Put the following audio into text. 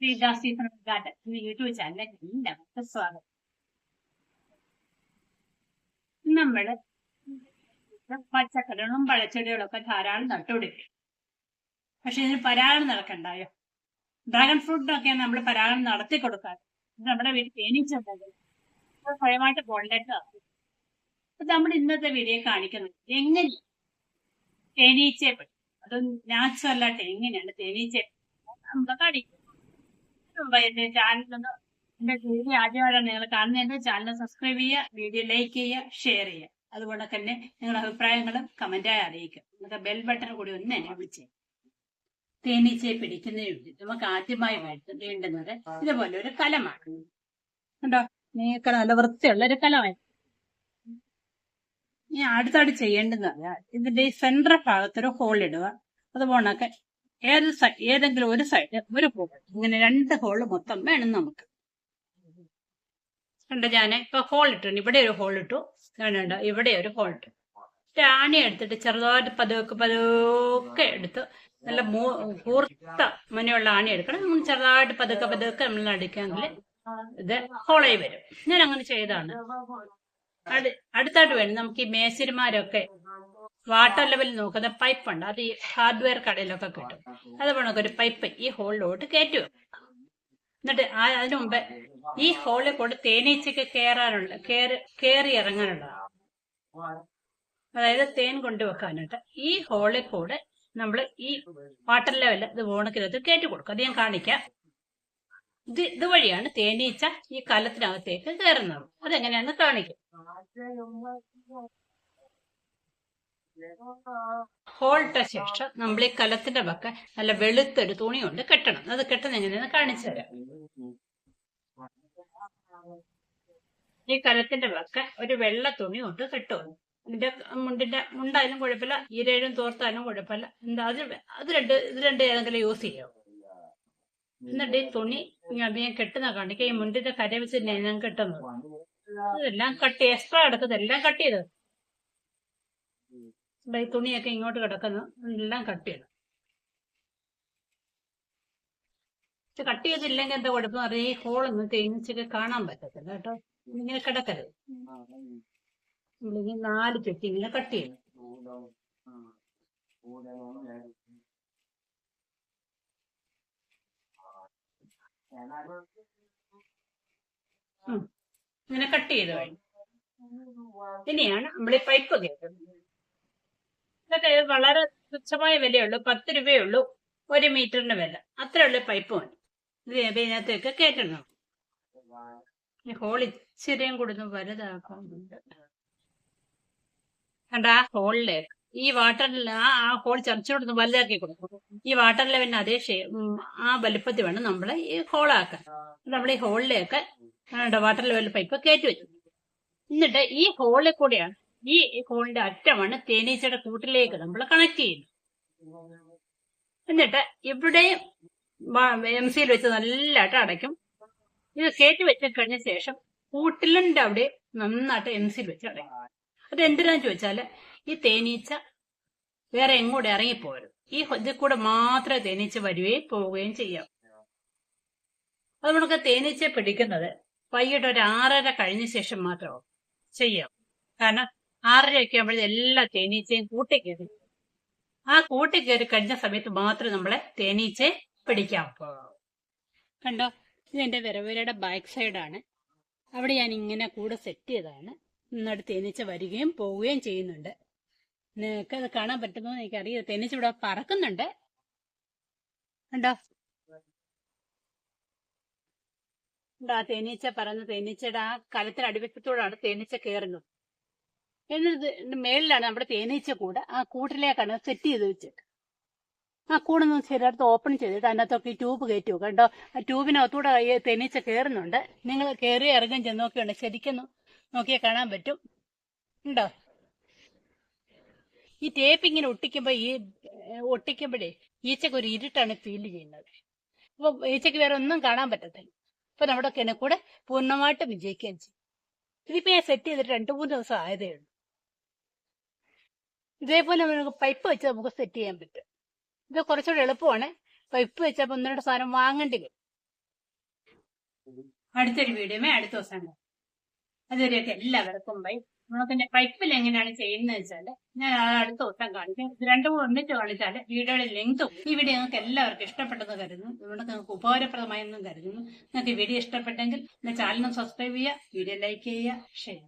ശ്രീദാസി garden എന്ന YouTube ചാനലിലേക്ക് എല്ലാവർക്കും സ്വാഗതം. നമ്മൾ പച്ചക്കറികളും പഴച്ചെടികളും ഒക്കെ ധാരാളം നട്ടുപിടിക്കും. പക്ഷെ ഇതിന് പരാഗണം നടക്കണ്ടായോ? ഡ്രാഗൺ ഫ്രൂട്ടിനൊക്കെ നമ്മൾ പരാഗണം നടത്തി കൊടുക്കാറ്. നമ്മുടെ വീട്ടിൽ തേനീച്ചുണ്ടെങ്കിൽ സ്വയമായിട്ട് നടത്തും അപ്പൊ നമ്മൾ ഇന്നത്തെ വീഡിയോ കാണിക്കുന്നത് എങ്ങനെ തേനീച്ചയെ പറ്റി അത് നാച്ചുറൽ ആയിട്ട് എങ്ങനെയാണ് തേനീച്ചയെ നമ്മൾ മുമ്പ് എന്റെ ചാനലൊന്ന് എന്റെ വീഡിയോ ആദ്യമായിട്ടാണ് നിങ്ങൾ കാണുന്നത്. എന്റെ ചാനൽ സബ്സ്ക്രൈബ് ചെയ്യുക വീഡിയോ ലൈക്ക് ചെയ്യുക ഷെയർ ചെയ്യുക. അതുപോലെ തന്നെ നിങ്ങളുടെ അഭിപ്രായങ്ങളും കമന്റായി അറിയിക്കുക. നിങ്ങൾക്ക് ബെൽ ബട്ടൺ കൂടി ഒന്ന് വിളിച്ചേ തേനീച്ചയെ പിടിക്കുന്നതിന് വേണ്ടി നമുക്ക് ആദ്യമായി വേണ്ട- വേണ്ടുന്നത് ഇതുപോലെ ഒരു കലമാണ്. കണ്ടോ? നീക്ക നല്ല വൃത്തിയുള്ള ഒരു കലമായി ഇനി ചെയ്യേണ്ടതെന്ന് ചെയ്യേണ്ടത് ഇതിന്റെ ഈ സെന്റർ ഭാഗത്തൊരു ഹോൾ ഇടുക. അതുപോണൊക്കെ ഏത് ഏതെങ്കിലും ഒരു സൈഡ് ഒരു ഹോൾ ഇങ്ങനെ രണ്ട് ഹോൾ മൊത്തം വേണം നമുക്ക്. കണ്ടോ ഞാൻ ഇപ്പൊ ഹോൾ ഇട്ടു ഇവിടെ ഒരു ഹോൾ ഇട്ടു. കണ്ടോ? ഇവിടെ ഒരു ഹോൾ ഇട്ടു. ആണി എടുത്തിട്ട് ചെറുതായിട്ട് പതുക്കെ പതുക്കെ എടുത്ത് നല്ല മൂ- കൂർത്ത മുനയുള്ള ആണി എടുക്കണം. നമ്മൾ ചെറുതായിട്ട് പതുക്കെ പതുക്കെ നമ്മൾ അടിക്കാമെങ്കിൽ ഇത് ഹോളായി വരും. ഞാൻ അങ്ങനെ ചെയ്താണ് അടുത്തായിട്ട് വേണം നമുക്ക് ഈ മേശരിമാരൊക്കെ വാട്ടർ ലെവൽ നോക്കുന്ന പൈപ്പ് ഉണ്ട് അത് ഈ ഹാർഡ്വെയർ കടയിലൊക്കെ കിട്ടും. അത് വേണമെങ്കിൽ ഒരു പൈപ്പ് ഈ ഹോളിലോട്ട് കയറ്റി വെക്കും. എന്നിട്ട് അതിനു മുമ്പ് ഈ ഹോളിൽ കൂടെ തേനീച്ചയ്ക്ക് കയറാനുള്ള കയറി ഇറങ്ങാനുള്ളതാണ് അതായത് തേൻ കൊണ്ടുവെക്കാനായിട്ട് ഈ ഹോളിൽ കൂടെ നമ്മൾ ഈ വാട്ടർ ലെവൽ ഇത് ഓണക്കിനകത്ത് കയറ്റി കൊടുക്കും. അത് ഞാൻ കാണിക്കാം. ഇത് ഇതുവഴിയാണ് തേനീച്ച ഈ കലത്തിനകത്തേക്ക് കയറുന്നത്. അതെങ്ങനെയാണ് കാണിക്കും. ഹോൾട്ട ശേഷം നമ്മൾ ഈ കലത്തിന്റെ പക്ക നല്ല വെളുത്തൊരു തുണി കൊണ്ട് കെട്ടണം. അത് കെട്ടുന്ന എങ്ങനെയാന്ന് കാണിച്ചു തരാം. ഈ കലത്തിന്റെ പക്ക ഒരു വെള്ള തുണി കൊണ്ട് കെട്ടുന്നു ഇതിന്റെ മുണ്ടിന്റെ മുണ്ടായാലും കുഴപ്പമില്ല ഈരേഴും തോർത്താലും കുഴപ്പമില്ല. എന്താ അത് അത് രണ്ട് ഇത് രണ്ട് ഏതെങ്കിലും യൂസ് ചെയ്യാം എന്നിട്ട് ഈ തുണി ഞാൻ കെട്ടുന്ന കാണിക്കാം. ഈ മുണ്ടിന്റെ കര വെച്ച് ഞാൻ കെട്ടുന്നത് ഇതെല്ലാം കട്ട് എക്സ്ട്രാ കിടക്കുന്നതെല്ലാം കട്ട് ചെയ്ത്. ഈ തുണിയൊക്കെ ഇങ്ങോട്ട് കിടക്കുന്നു. എല്ലാം കട്ട് ചെയ്തു. ഇത് കട്ട് ചെയ്തില്ലെങ്കിൽ എന്താ കുഴപ്പം? അറിയാം ഈ ഹോളൊന്നും തേങ്ങിച്ചൊക്കെ കാണാൻ പറ്റത്തില്ല കേട്ടോ. ഇങ്ങനെ കിടക്കരുത്. നാല് ചുറ്റി ഇങ്ങനെ കട്ട് ചെയ്യണം. ഇങ്ങനെ കട്ട് ചെയ്ത് കഴിഞ്ഞു. ഇനിയാണ് നമ്മൾ ഈ പൈപ്പ് കേട്ടത് ഇതൊക്കെ വളരെ തുച്ഛമായ വിലയുള്ളൂ പത്ത് രൂപയുള്ളൂ ഒരു മീറ്ററിന്റെ വില. അത്രയുള്ള പൈപ്പ് മതി. ഇത് ഇതിനകത്തേക്ക് കയറ്റണം ഈ ഹോൾ ഇച്ചിരിയും കൂടുന്ന വലുതാക്കുന്നുണ്ട്. കണ്ട ആ ഹോളിലേക്ക്. ഈ വാട്ടറിൽ ആ ആ ഹോൾ കൊടുത്ത് വലുതാക്കി കൊടുക്കും. ഈ വാട്ടർ ലെവലിന് അതേ ആ വലുപ്പത്തിൽ വേണം നമ്മൾ ഈ ഹോളാക്കാൻ. നമ്മൾ ഈ ഹോളിലേക്ക് വാട്ടർ ലെവൽ പൈപ്പ് കയറ്റി വെച്ചു. എന്നിട്ട് ഈ ഹോളിൽ കൂടെയാണ് ഈ ഹോളിന്റെ അറ്റമാണ് തേനീച്ചയുടെ കൂട്ടിലേക്ക് നമ്മൾ കണക്ട് ചെയ്യുന്നത്. എന്നിട്ട് ഇവിടെ എം സിയിൽ വെച്ച് നല്ലതായിട്ട് അടയ്ക്കും. ഇത് കയറ്റി വെച്ച് കഴിഞ്ഞ ശേഷം കൂട്ടിലിന്റെ അവിടെ നന്നായിട്ട് എം സിയിൽ വെച്ച് അടയ്ക്കും. അത് എന്തിനാന്ന് ചോദിച്ചാൽ ഈ തേനീച്ച വേറെ എങ്ങോട്ട് ഇറങ്ങിപ്പോരും ഈ ഇതിൽ കൂടെ മാത്രമേ തേനീച്ച വരികയും പോവുകയും ചെയ്യാം. അത് നമുക്ക് തേനീച്ച പിടിക്കുന്നത് വൈകിട്ട് ഒരു ആറര കഴിഞ്ഞ ശേഷം മാത്രമാവും ചെയ്യാം. കാരണം ആറരയൊക്കെ ആകുമ്പോഴേ എല്ലാ തേനീച്ചയും കൂട്ടി കയറി. ആ കൂട്ടി കയറി കഴിഞ്ഞ സമയത്ത് മാത്രമേ നമ്മളെ തേനീച്ച പിടിക്കാൻ പോകാവൂ കണ്ടോ? ഇത് എന്റെ വിരവരയുടെ ബാക്ക് സൈഡാണ് അവിടെ ഞാൻ ഇങ്ങനെ കൂടെ സെറ്റ് ചെയ്തതാണ്. നിന്നോട് തേനീച്ച വരികയും പോവുകയും ചെയ്യുന്നുണ്ട്. നിങ്ങൾക്ക് അത് കാണാൻ പറ്റുമോ തേനീച്ച ഇവിടെ പറക്കുന്നുണ്ട്. കണ്ടോ? തേനീച്ച പറന്ന് തേനീച്ചയുടെ ആ കലത്തിന് അടിവശത്തോടാണ് തേനീച്ച കയറുന്നത്. എന്നിട്ട് മേളിലാണ് നമ്മുടെ തേനീച്ച കൂട്. ആ കൂട്ടിലേക്കാണ് സെറ്റ് ചെയ്ത് വെച്ചത് ആ കൂടൊന്ന് ചിലടത്ത് ഓപ്പൺ ചെയ്തിട്ട് അതിനകത്തൊക്കെ ഈ ട്യൂബ് കയറ്റി വെക്കുക കേട്ടോ ആ ട്യൂബിനകത്തൂടെ ഈ തേനീച്ച കയറുന്നുണ്ട്. നിങ്ങൾ കയറി ഇറങ്ങും ചെന്ന് നോക്കിയുണ്ട് ശരിക്കും നോക്കിയാൽ കാണാൻ പറ്റും. ഉണ്ടോ ഈ ടേപ്പ് ഇങ്ങനെ ഒട്ടിക്കുമ്പോ ഈ ഒട്ടിക്കുമ്പോഴേ ഈച്ചക്ക് ഒരു ഇരുട്ടാണ് ഫീൽ ചെയ്യുന്നത്. അപ്പൊ ഈച്ചക്ക് വേറെ ഒന്നും കാണാൻ പറ്റത്തില്ല. അപ്പൊ നമ്മുടെ കിണക്കൂടെ പൂർണമായിട്ടും വിജയിക്കുകയും ചെയ്യും. ഇതിപ്പോ ഞാൻ സെറ്റ് ചെയ്തിട്ട് രണ്ടു മൂന്ന് ദിവസം ആയതേ ഉള്ളൂ. ഇതേപോലെ നമുക്ക് പൈപ്പ് വെച്ച് നമുക്ക് സെറ്റ് ചെയ്യാൻ പറ്റും. ഇത് കുറച്ചുകൂടെ എളുപ്പമാണ്. പൈപ്പ് വെച്ചപ്പോൾ ഒന്നിനോട് സാധനം വാങ്ങേണ്ടി വരും. അടുത്തൊരു വീഡിയോമേ അടുത്ത ദിവസം അതുവരെയൊക്കെ എല്ലാവർക്കും ബൈ നമുക്കിന്റെ പൈപ്പിൽ എങ്ങനെയാണ് ചെയ്യുന്നത് വെച്ചാൽ ഞാൻ അടുത്ത ദിവസം കാണിക്കാം. രണ്ടു മൂന്ന് ഒന്നിച്ച് കാണിച്ചാൽ വീഡിയോയുടെ ലെങ്തും ഈ വീഡിയോ നിങ്ങൾക്ക് എല്ലാവർക്കും ഇഷ്ടപ്പെട്ടെന്ന് കരുതുന്നു. ഇവിടെ നിങ്ങൾക്ക് ഉപകാരപ്രദമായെന്നും കരുതുന്നു. നിങ്ങൾക്ക് വീഡിയോ ഇഷ്ടപ്പെട്ടെങ്കിൽ എന്റെ ചാനൽ സബ്സ്ക്രൈബ് ചെയ്യുക വീഡിയോ ലൈക്ക് ചെയ്യുക ഷെയർ